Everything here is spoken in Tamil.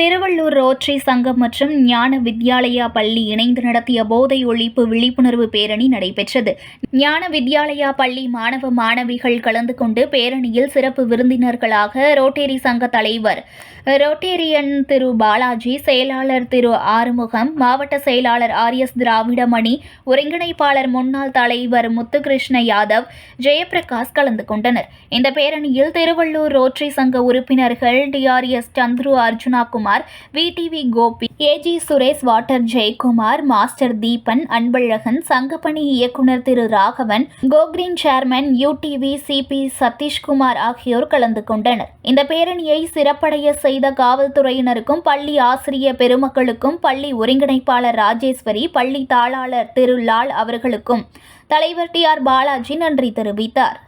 திருவள்ளூர் ரோட்டரி சங்கம் மற்றும் ஞான வித்யாலயா பள்ளி இணைந்து நடத்திய போதை ஒழிப்பு விழிப்புணர்வு பேரணி நடைபெற்றது. ஞான வித்யாலயா பள்ளி மாணவ மாணவிகள் கலந்து கொண்டு பேரணியில் சிறப்பு விருந்தினர்களாக ரோட்டேரி சங்க தலைவர் ரோட்டேரியன் திரு பாலாஜி செயலாளர் திரு ஆறுமுகம் மாவட்ட செயலாளர் ஆர் எஸ் திராவிடமணி ஒருங்கிணைப்பாளர் முன்னாள் தலைவர் முத்துகிருஷ்ண யாதவ் ஜெயபிரகாஷ் கலந்து கொண்டனர். இந்த பேரணியில் திருவள்ளூர் ரோட்டரி சங்க உறுப்பினர்கள் TRS Chandru Arjuna Kumar VTV Gopi AG Suresh water Jayakumar master Deepan Anbazhagan சங்கப்பணி இயக்குனர் Thiru Raghavan go green chairman UTV CB Sathishkumar ஆகியோர் கலந்து கொண்டனர். இந்த பேரணியை சிறப்படைய செய்த காவல்துறையினருக்கும் பள்ளி ஆசிரிய பெருமக்களுக்கும் பள்ளி ஒருங்கிணைப்பாளர் ராஜேஸ்வரி பள்ளி தாளாளர் திரு லால் அவர்களுக்கும் தலைவர் டி ஆர் பாலாஜி நன்றி தெரிவித்தார்.